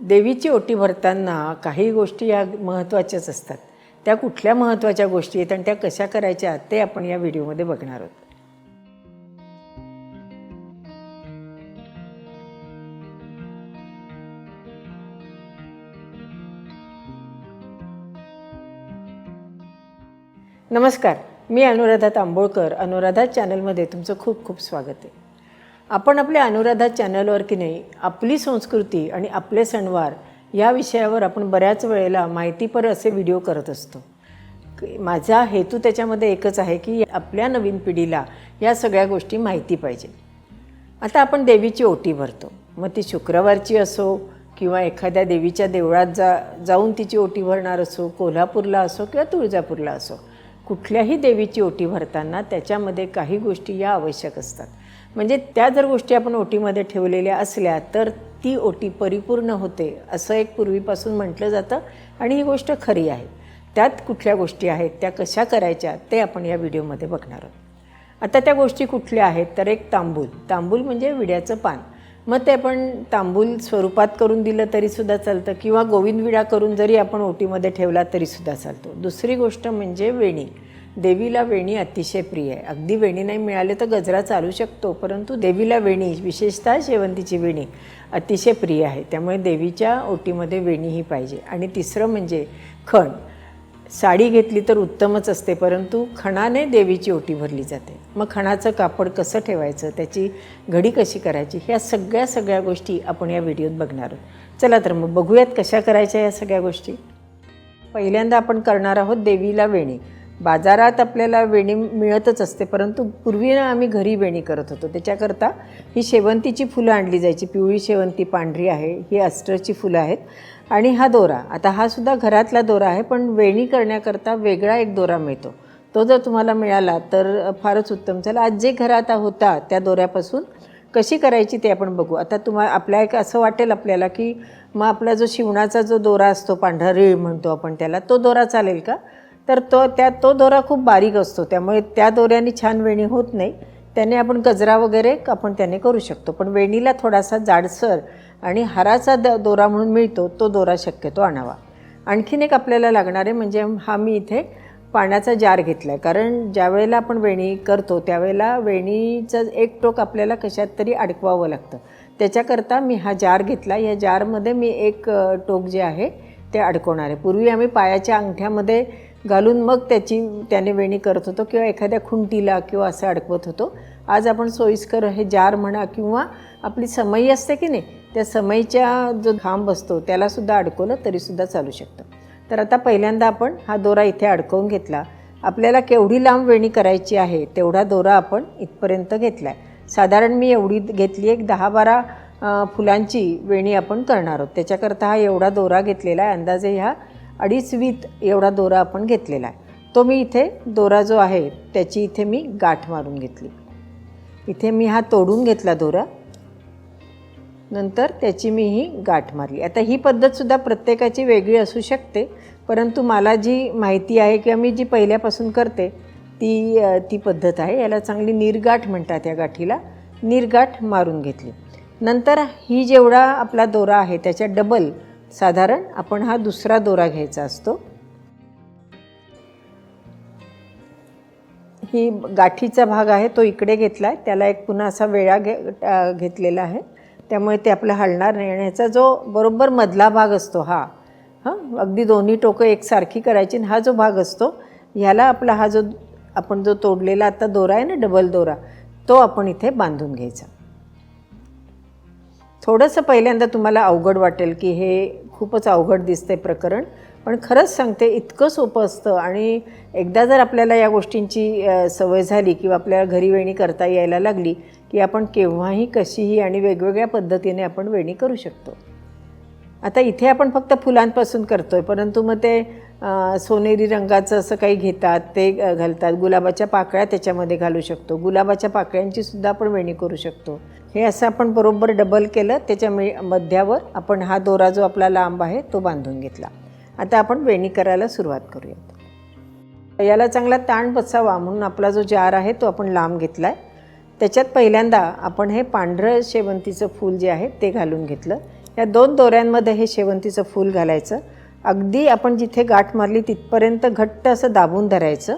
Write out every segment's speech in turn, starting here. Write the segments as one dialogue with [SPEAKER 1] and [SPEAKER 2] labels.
[SPEAKER 1] देवीची ओटी भरताना काही गोष्टी या महत्त्वाच्याच असतात. त्या कुठल्या महत्त्वाच्या गोष्टी आहेत आणि त्या कशा करायच्या ते आपण या व्हिडिओमध्ये बघणार आहोत. नमस्कार मी अनुराधा तांबोळकर. अनुराधा चॅनलमध्ये तुमचं खूप खूप स्वागत आहे. आपण आपल्या अनुराधा चॅनलवर की नाही आपली संस्कृती आणि आपले सणवार या विषयावर आपण बऱ्याच वेळेला माहितीपर असे व्हिडिओ करत असतो. माझा हेतू त्याच्यामध्ये एकच आहे की आपल्या नवीन पिढीला या सगळ्या गोष्टी माहिती पाहिजे. आता आपण देवीची ओटी भरतो. मग ती शुक्रवारची असो किंवा एखाद्या देवीच्या देवळात जा जाऊन तिची ओटी भरणार असो कोल्हापूरला असो किंवा तुळजापूरला असो कुठल्याही देवीची ओटी भरताना त्याच्यामध्ये काही गोष्टी या आवश्यक असतात. म्हणजे त्या जर गोष्टी आपण ओटीमध्ये ठेवलेल्या असल्या तर ती ओटी परिपूर्ण होते असं एक पूर्वीपासून म्हटलं जातं आणि ही गोष्ट खरी आहे. त्यात कुठल्या गोष्टी आहेत त्या कशा करायच्या ते आपण या व्हिडिओमध्ये बघणार आहोत. आता त्या गोष्टी कुठल्या आहेत तर एक तांबूल. तांबूल म्हणजे विड्याचं पान. मग ते आपण तांबूल स्वरूपात करून दिलं तरीसुद्धा चालतं किंवा गोविंद विडा करून जरी आपण ओटीमध्ये ठेवला तरीसुद्धा चालतो. दुसरी गोष्ट म्हणजे वेणी. देवीला वेणी अतिशय प्रिय आहे. अगदी वेणी नाही मिळाले तर गजरा चालू शकतो परंतु देवीला वेणी विशेषतः शेवंतीची वेणी अतिशय प्रिय आहे. त्यामुळे देवीच्या ओटीमध्ये वेणी ही पाहिजे. आणि तिसरं म्हणजे खण. साडी घेतली तर उत्तमच असते परंतु खणाने देवीची ओटी भरली जाते. मग खणाचं कापड कसं ठेवायचं त्याची घडी कशी करायची ह्या सगळ्या सगळ्या गोष्टी आपण या व्हिडिओत बघणार आहोत. चला तर मग बघूयात कशा करायच्या या सगळ्या गोष्टी. पहिल्यांदा आपण करणार आहोत देवीला वेणी. बाजारात आपल्याला वेणी मिळतच असते परंतु पूर्वी ना आम्ही घरी वेणी करत होतो. त्याच्याकरता ही शेवंतीची फुलं आणली जायची. पिवळी शेवंती पांढरी आहे ही अस्टरची फुलं आहेत आणि हा दोरा. आता हा सुद्धा घरातला दोरा आहे पण वेणी करण्याकरता वेगळा एक दोरा मिळतो. तो जर तुम्हाला मिळाला तर फारच उत्तम. झाला आज जे घरात होता त्या दोऱ्यापासून कशी करायची ते आपण बघू. आता तुम्हा आपल्या एक असं वाटेल आपल्याला की मग आपला जो शिवणाचा जो दोरा असतो पांढरा रेळ म्हणतो आपण त्याला तो दोरा चालेल का? तर तो त्या तो दोरा खूप बारीक असतो. त्यामुळे त्या दोऱ्याने छान वेणी होत नाही. त्याने आपण गजरा वगैरे आपण त्याने करू शकतो. पण वेणीला थोडासा जाडसर आणि हाराचा द दोरा म्हणून मिळतो तो दोरा शक्यतो आणावा. आणखीन एक आपल्याला लागणार आहे म्हणजे हा मी इथे पाण्याचा जार घेतला आहे कारण ज्यावेळेला आपण वेणी करतो त्यावेळेला वेणीचं एक टोक आपल्याला कशात तरी अडकवावं लागतं. त्याच्याकरता मी हा जार घेतला. या जारमध्ये मी एक टोक जे आहे ते अडकवणार आहे. पूर्वी आम्ही पायाच्या अंगठ्यामध्ये घालून मग त्याची त्याने वेणी करत होतो किंवा एखाद्या खुंटीला किंवा असं अडकवत होतो. आज आपण सोयीस्कर हे जार म्हणा किंवा आपली समई असते की नाही त्या समईच्या जो खांब असतो त्यालासुद्धा अडकवलं तरीसुद्धा चालू शकतं. तर आता पहिल्यांदा आपण हा दोरा इथे अडकवून घेतला. आपल्याला केवढी लांब वेणी करायची आहे तेवढा दोरा आपण इथपर्यंत घेतला आहे साधारण मी एवढी घेतली एक दहा बारा फुलांची वेणी आपण करणार आहोत. त्याच्याकरता हा एवढा दोरा घेतलेला आहे. अंदाजे ह्या अडीच वीत एवढा दोरा आपण घेतलेला आहे. तो मी इथे दोरा जो आहे त्याची इथे मी गाठ मारून घेतली. इथे मी हा तोडून घेतला दोरा. नंतर त्याची मी ही गाठ मारली. आता ही पद्धतसुद्धा प्रत्येकाची वेगळी असू शकते परंतु मला जी माहिती आहे किंवा मी जी पहिल्यापासून करते ती ती पद्धत आहे. याला चांगली निर्गाठ म्हणतात या गाठीला. निर्गाठ मारून घेतली. नंतर ही जेवढा आपला दोरा आहे त्याच्या डबल साधारण आपण हा दुसरा दोरा घ्यायचा असतो. ही गाठीचा भाग आहे तो इकडे घेतला आहे त्याला एक पुन्हा असा वेळा घे घेतलेला आहे. त्यामुळे ते आपलं हलणार नाही आणि ह्याचा जो बरोबर मधला भाग असतो हा हां अगदी दोन्ही टोकं एकसारखी करायची आणि हा जो भाग असतो ह्याला आपला हा जो आपण जो तोडलेला आता दोरा आहे ना डबल दोरा तो आपण इथे बांधून घ्यायचा. थोडंसं पहिल्यांदा तुम्हाला अवघड वाटेल की हे खूपच अवघड दिसते प्रकरण पण खरंच सांगते इतकं सोपं असतं. आणि एकदा जर आपल्याला या गोष्टींची सवय झाली किंवा आपल्याला घरी वेणी करता यायला लागली की आपण केव्हाही कशीही आणि वेगवेगळ्या पद्धतीने आपण वेणी करू शकतो. आता इथे आपण फक्त फुलांपासून करतो आहे परंतु मग ते सोनेरी रंगाचं असं काही घेतात ते घालतात. गुलाबाच्या पाकळ्या त्याच्यामध्ये घालू शकतो. गुलाबाच्या पाकळ्यांची सुद्धा आपण वेणी करू शकतो. हे असं आपण बरोबर डबल केलं त्याच्या मे मध्यावर आपण हा दोरा जो आपला लांब आहे तो बांधून घेतला. आता आपण वेणी करायला सुरुवात करूयात. याला चांगला ताण बसावा म्हणून आपला जो जार आहे तो आपण लांब घेतला आहे त्याच्यात पहिल्यांदा आपण हे पांढरं शेवंतीचं फूल जे आहे ते घालून घेतलं. या दोन दोऱ्यांमध्ये हे शेवंतीचं फूल घालायचं. अगदी आपण जिथे गाठ मारली तिथपर्यंत घट्ट असं दाबून धरायचं.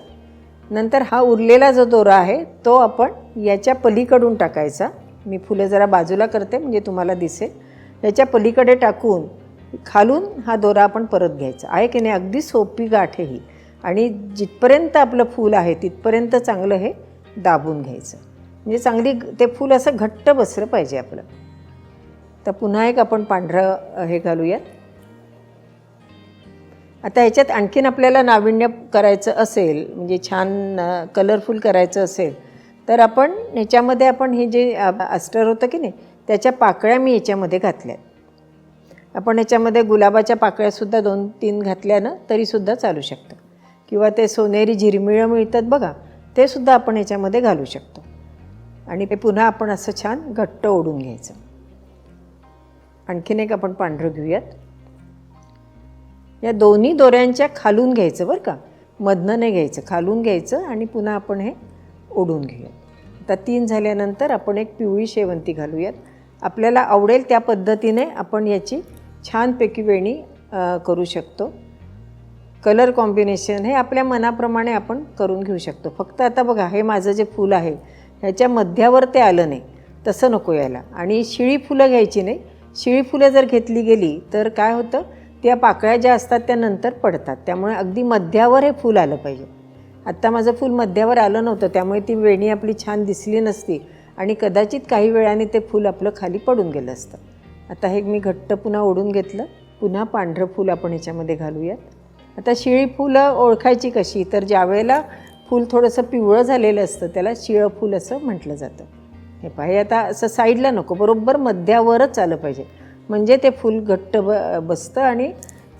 [SPEAKER 1] नंतर हा उरलेला जो दोरा आहे तो आपण याच्या पलीकडून टाकायचा. मी फुलं जरा बाजूला करते म्हणजे तुम्हाला दिसेल. याच्या पलीकडे टाकून खालून हा दोरा आपण परत घ्यायचा. आहे की नाही? अगदी सोपी गाठ आहे ही. आणि जिथपर्यंत आपलं फूल आहे तिथपर्यंत चांगलं हे दाबून घ्यायचं. म्हणजे चांगली ते फूल असं घट्ट बसलं पाहिजे आपलं. तर पुन्हा एक आपण पांढरं हे घालूयात. आता ह्याच्यात आणखीन आपल्याला नाविन्य करायचं असेल म्हणजे छान कलरफुल करायचं असेल तर आपण ह्याच्यामध्ये आपण हे जे अस्टर होतं की नाही त्याच्या पाकळ्या मी याच्यामध्ये घातल्या आपण याच्यामध्ये गुलाबाच्या पाकळ्यासुद्धा दोन तीन घातल्यानं तरीसुद्धा चालू शकतं. किंवा ते सोनेरी झिरमिळं मिळतात बघा ते सुद्धा आपण याच्यामध्ये घालू शकतो. आणि ते पुन्हा आपण असं छान घट्ट ओढून घ्यायचं. आणखीन एक आपण पांढरं घेऊयात. या दोन्ही दोऱ्यांच्या खालून घ्यायचं बरं का. मधनं नाही घ्यायचं खालून घ्यायचं आणि पुन्हा आपण हे ओढून घेऊयात. आता तीन झाल्यानंतर आपण एक पिवळी शेवंती घालूयात. आपल्याला आवडेल त्या पद्धतीने आपण याची छानपैकी वेणी करू शकतो. कलर कॉम्बिनेशन हे आपल्या मनाप्रमाणे आपण करून घेऊ शकतो. फक्त आता बघा हे माझं जे फूल आहे ह्याच्या मध्यावर ते आलं नाही. तसं नको यायला. आणि शिळी फुलं घ्यायची नाही. शिळी फुलं जर घेतली गेली तर काय होतं? त्या पाकळ्या ज्या असतात त्या नंतर पडतात. त्यामुळे अगदी मध्यावर हे फूल आलं पाहिजे. आत्ता माझं फूल मध्यावर आलं नव्हतं त्यामुळे ती वेणी आपली छान दिसली नसती आणि कदाचित काही वेळाने ते फूल आपलं खाली पडून गेलं असतं. आता हे मी घट्ट पुन्हा ओढून घेतलं. पुन्हा पांढरं फूल आपण याच्यामध्ये घालूयात. आता शिळी फुलं ओळखायची कशी? तर ज्यावेळेला फूल थोडंसं पिवळं झालेलं असतं त्याला शिळं फूल असं म्हटलं जातं. हे पाहिजे आता असं साईडला नको बरोबर मध्यावरच आलं पाहिजे. म्हणजे ते फूल घट्ट ब बसतं आणि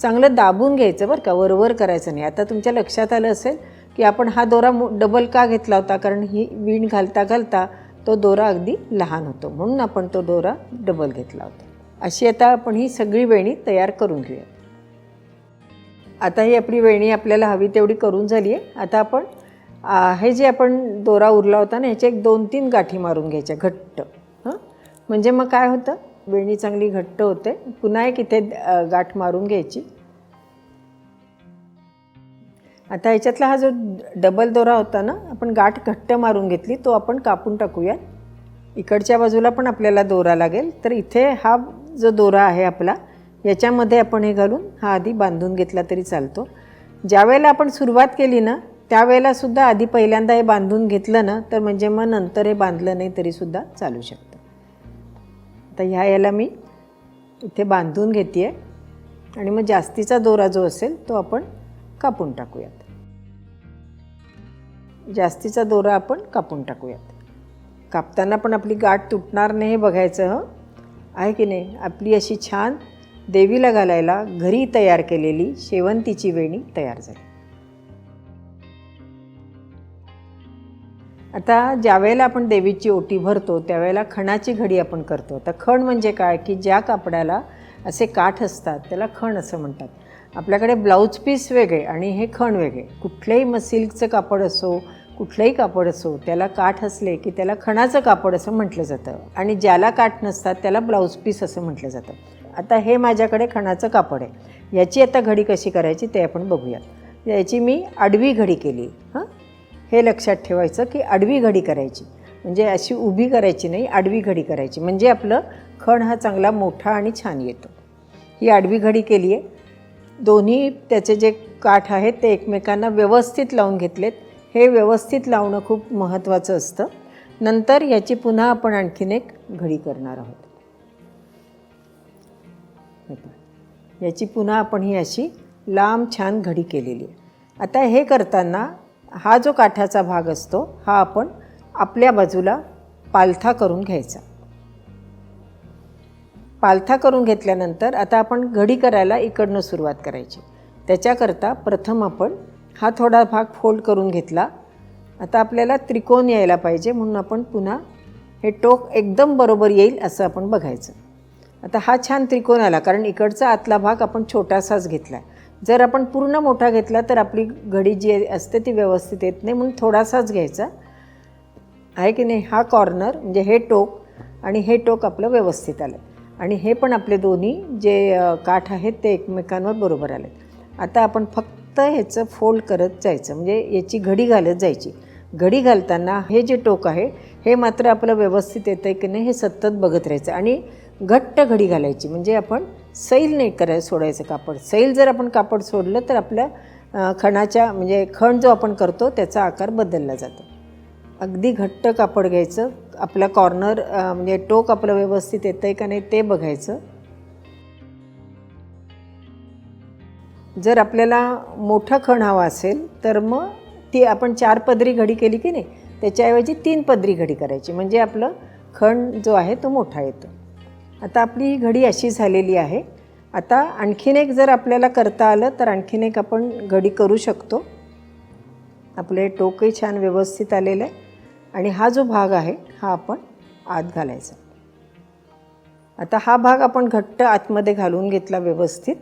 [SPEAKER 1] चांगलं दाबून घ्यायचं बरं का वरवर करायचं नाही. आता तुमच्या लक्षात आलं असेल की आपण हा दोरा मो डबल का घेतला होता? कारण ही वीण घालता घालता तो दोरा अगदी लहान होतो. म्हणून आपण तो दोरा डबल घेतला होता. अशी आता आपण ही सगळी वेणी तयार करून घेऊया. आता ही आपली वेणी आपल्याला हवी तेवढी करून झाली आहे आता आपण हे जे आपण दोरा उरला होता ना ह्याचे एक दोन तीन गाठी मारून घ्यायच्या घट्ट. हां? म्हणजे मग काय होतं? वेणी चांगली घट्ट होते. पुन्हा एक इथे गाठ मारून घ्यायची. आता ह्याच्यातला हा जो डबल दोरा होता ना आपण गाठ घट्ट मारून घेतली तो आपण कापून टाकूया इकडच्या बाजूला पण आपल्याला दोरा लागेल. तर इथे हा जो दोरा आहे आपला याच्यामध्ये आपण हे घालून हा आधी बांधून घेतला तरी चालतो. ज्यावेळेला आपण सुरुवात केली ना त्यावेळेलासुद्धा आधी पहिल्यांदा हे बांधून घेतलं ना तर म्हणजे मग नंतर हे बांधलं नाही तरीसुद्धा चालू शकतं. आता ह्या याला मी इथे बांधून घेते आहे आणि मग जास्तीचा दोरा जो असेल तो आपण कापून टाकूयात. जास्तीचा दोरा आपण कापून टाकूयात. कापताना पण आपली गाठ तुटणार नाही हे बघायचं हं? आहे की नाही? आपली अशी छान देवीला घालायला घरी तयार केलेली शेवंतीची वेणी तयार झाली. आता ज्यावेळेला आपण देवीची ओटी भरतो त्यावेळेला खणाची घडी आपण करतो. आता खण म्हणजे काय? की ज्या कापडाला असे काठ असतात त्याला खण असं म्हणतात. आपल्याकडे ब्लाऊज पीस वेगळे आणि हे खण वेगळे. कुठल्याही मग सिल्कचं कापड असो कुठलंही कापड असो त्याला काठ असले की त्याला खणाचं कापड असं म्हटलं जातं. आणि ज्याला काठ नसतात त्याला ब्लाऊज पीस असं म्हटलं जातं. आता हे माझ्याकडे खणाचं कापड आहे. याची आता घडी कशी करायची ते आपण बघूया याची मी आडवी घडी केली. हां? हे लक्षात ठेवायचं की आडवी घडी करायची. म्हणजे अशी उभी करायची नाही आडवी घडी करायची. म्हणजे आपलं खण हा चांगला मोठा आणि छान येतो. ही आडवी घडी केली आहे दोन्ही त्याचे जे काठ आहेत ते एकमेकांना व्यवस्थित लावून घेतलेत. हे व्यवस्थित लावणं खूप महत्त्वाचं असतं. नंतर याची पुन्हा आपण आणखीन एक घडी करणार आहोत. याची पुन्हा आपण ही अशी लांब छान घडी केलेली आहे. आता हे करताना हा जो काठाचा भाग असतो हा आपण आपल्या बाजूला पालथा करून घ्यायचा. पालथा करून घेतल्यानंतर आता आपण घडी करायला इकडनं सुरुवात करायची. त्याच्याकरता प्रथम आपण हा थोडा भाग फोल्ड करून घेतला. आता आपल्याला त्रिकोण यायला पाहिजे म्हणून आपण पुन्हा हे टोक एकदम बरोबर येईल असं आपण बघायचं. आता हा छान त्रिकोण आला कारण इकडचा आतला भाग आपण छोटासाच घेतला आहे जर आपण पूर्ण मोठा घेतला तर आपली घडी जी असते ती व्यवस्थित येत नाही. म्हणून थोडासाच घ्यायचा. आहे की नाही? हा कॉर्नर म्हणजे हे टोक आणि हे टोक आपलं व्यवस्थित आलं. आणि हे पण आपले दोन्ही जे काठ आहेत ते एकमेकांवर बरोबर आले आता आपण फक्त ह्याचं फोल्ड करत जायचं. म्हणजे याची घडी घालत जायची. घडी घालताना हे जे टोक आहे हे मात्र आपलं व्यवस्थित येतं आहे की नाही हे सतत बघत राहायचं. आणि घट्ट घडी घालायची. म्हणजे आपण सैल नाही करायचं सोडायचं कापड. सैल जर आपण कापड सोडलं तर आपल्या खणाच्या म्हणजे खण जो आपण करतो त्याचा आकार बदलला जातो. अगदी घट्ट कापड घ्यायचं. आपला कॉर्नर म्हणजे टोक आपलं व्यवस्थित येतं आहे का नाही ते बघायचं. जर आपल्याला मोठा खण हवा असेल तर मग ती आपण चार पदरी घडी केली की नाही त्याच्याऐवजी तीन पदरी घडी करायची. म्हणजे आपलं खण जो आहे तो मोठा येतो. आता आपली ही घडी अशी झालेली आहे. आता आणखीन एक जर आपल्याला करता आलं तर आणखीन एक आपण घडी करू शकतो. आपले टोकही छान व्यवस्थित आलेलं आहे. आणि हा जो भाग आहे हा आपण आत घालायचा. आता हा भाग आपण घट्ट आतमध्ये घालून घेतला व्यवस्थित.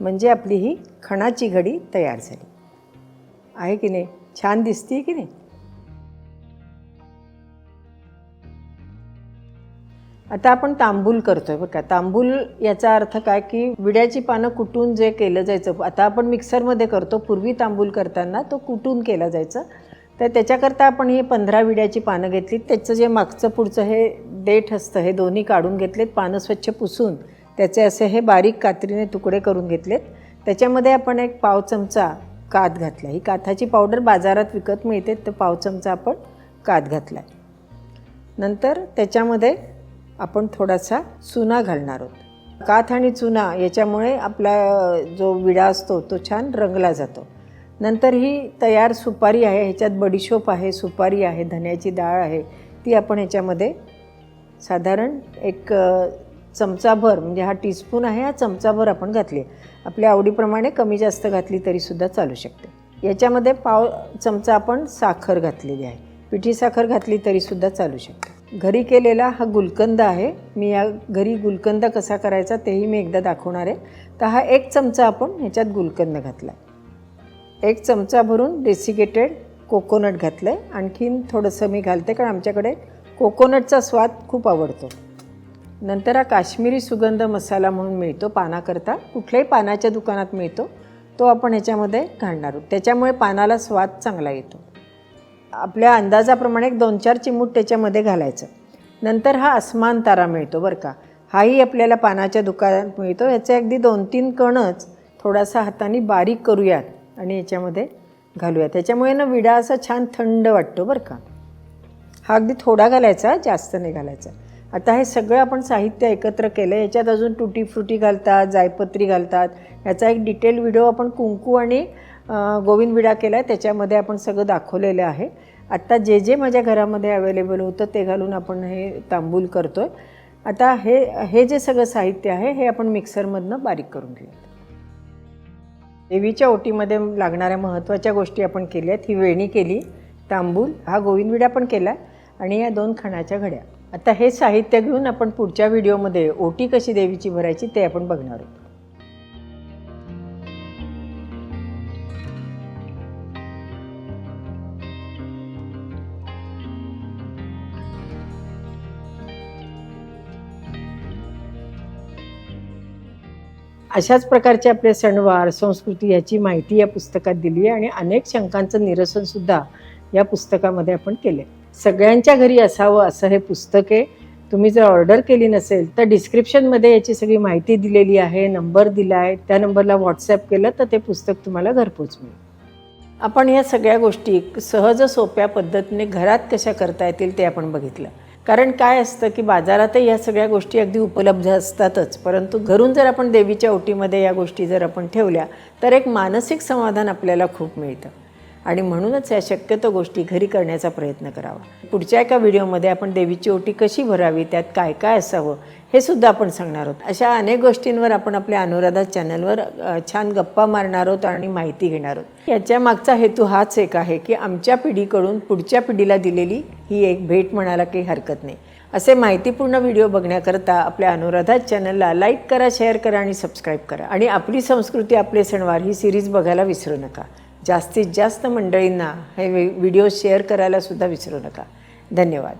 [SPEAKER 1] म्हणजे आपली ही खणाची घडी तयार झाली. आहे की नाही? छान दिसते की नाही? आता आपण तांबूल करतोय बरं का तांबूल याचा अर्थ काय की विड्याची पानं कुटून जे केलं जायचं आता आपण मिक्सरमध्ये करतो पूर्वी तांबूल करताना तो कुटून केला जायचा. तर त्याच्याकरता आपण ही पंधरा विड्याची पानं घेतली त्याचं जे मागचं पुढचं हे देठ असतं हे दोन्ही काढून घेतलेत पानं स्वच्छ पुसून. त्याचे असे हे बारीक कात्रीने तुकडे करून घेतलेत. त्याच्यामध्ये आपण एक पाव चमचा कात घातला. ही काथाची पावडर बाजारात विकत मिळते तर पाव चमचा आपण कात घातला नंतर त्याच्यामध्ये आपण थोडासा चुना घालणार आहोत. काथ आणि चुना याच्यामुळे आपला जो विडा असतो तो छान रंगला जातो. नंतर ही तयार सुपारी आहे ह्याच्यात बडीशोप आहे सुपारी आहे धन्याची डाळ आहे ती आपण ह्याच्यामध्ये साधारण एक चमचाभर म्हणजे हा टीस्पून आहे हा चमचाभर आपण घातली आपल्या आवडीप्रमाणे कमी जास्त घातली तरीसुद्धा चालू शकते. याच्यामध्ये पाव चमचा आपण साखर घातलेली आहे. पिठी साखर घातली तरीसुद्धा चालू शकते. घरी केलेला हा गुलकंद आहे. मी या घरी गुलकंद कसा करायचा तेही मी एकदा दाखवणार आहे. तर हा एक चमचा आपण ह्याच्यात गुलकंद घातला एक चमचा भरून डेसिकेटेड कोकोनट घातलं आहे आणखीन थोडंसं मी घालते कारण आमच्याकडे कोकोनटचा स्वाद खूप आवडतो. नंतर हा काश्मीरी सुगंध मसाला म्हणून मिळतो पानाकरता. कुठल्याही पानाच्या दुकानात मिळतो. तो आपण ह्याच्यामध्ये घालणार आहोत. त्याच्यामुळे पानाला स्वाद चांगला येतो. आपल्या अंदाजाप्रमाणे एक दोन चार चिमूट त्याच्यामध्ये घालायचं. नंतर हा अस्मान तारा मिळतो बरं का. हाही आपल्याला पानाच्या दुकानात मिळतो. याचे अगदी दोन तीन कणच थोडासा हाताने बारीक करूयात आणि याच्यामध्ये घालूयात. त्याच्यामुळे ना विडा असा छान थंड वाटतो बरं का. हा अगदी थोडा घालायचा जास्त नाही घालायचा. आता हे सगळं आपण साहित्य एकत्र केलं आहे याच्यात अजून तुटी फ्रुटी घालतात जायपत्री घालतात. याचा एक डिटेल व्हिडिओ आपण कुंकू आणि गोविंद विडा केला आहे त्याच्यामध्ये आपण सगळं दाखवलेलं आहे. आत्ता जे जे माझ्या घरामध्ये अवेलेबल होतं ते घालून आपण हे तांबूल करतो आहे आता हे हे जे सगळं साहित्य आहे हे आपण मिक्सरमधनं बारीक करून घेऊयात. देवीच्या ओटीमध्ये लागणाऱ्या महत्त्वाच्या गोष्टी आपण केल्या आहेत. ही वेणी केली तांबूल हा गोविंदविडा पण केला आणि या दोन खणाच्या घड्या. आता हे साहित्य घेऊन आपण पुढच्या व्हिडिओमध्ये ओटी कशी देवीची भरायची ते आपण बघणार आहोत. अशाच प्रकारचे आपले सणवार संस्कृती याची माहिती या पुस्तकात दिली आहे आणि अनेक शंकांचं निरसनसुद्धा या पुस्तकामध्ये आपण केले सगळ्यांच्या घरी असावं असं हे पुस्तक आहे. तुम्ही जर ऑर्डर केली नसेल तर डिस्क्रिप्शनमध्ये याची सगळी माहिती दिलेली आहे नंबर दिला आहे त्या नंबरला व्हॉट्सॲप केलं तर ते पुस्तक तुम्हाला घरपोच मिळेल. आपण या सगळ्या गोष्टी सहज सोप्या पद्धतीने घरात कशा करता येतील ते आपण बघितलं. कारण काय असतं की बाजारातही या सगळ्या गोष्टी अगदी उपलब्ध असतातच. परंतु घरून जर आपण देवीच्या ओटीमध्ये या गोष्टी जर आपण ठेवल्या तर एक मानसिक समाधान आपल्याला खूप मिळतं. आणि म्हणूनच या शक्यतो गोष्टी घरी करण्याचा प्रयत्न करावा. पुढच्या एका व्हिडिओमध्ये आपण देवीची ओटी कशी भरावी त्यात काय काय असावं हे सुद्धा आपण सांगणार आहोत. अशा अनेक गोष्टींवर आपण आपल्या अनुराधा चॅनलवर छान गप्पा मारणार आहोत आणि माहिती घेणार आहोत. याच्या मागचा हेतू हाच एक आहे की आमच्या पिढीकडून पुढच्या पिढीला दिलेली ही एक भेट म्हणायला काही हरकत नाही. असे माहितीपूर्ण व्हिडिओ बघण्याकरता आपल्या अनुराधा चॅनलला लाईक करा शेअर करा आणि सबस्क्राईब करा. आणि आपली संस्कृती आपले सणवार ही सिरीज बघायला विसरू नका. जास्तीत जास्त मंडळींना हे व्हिडिओ शेअर करायला सुद्धा विसरू नका. धन्यवाद.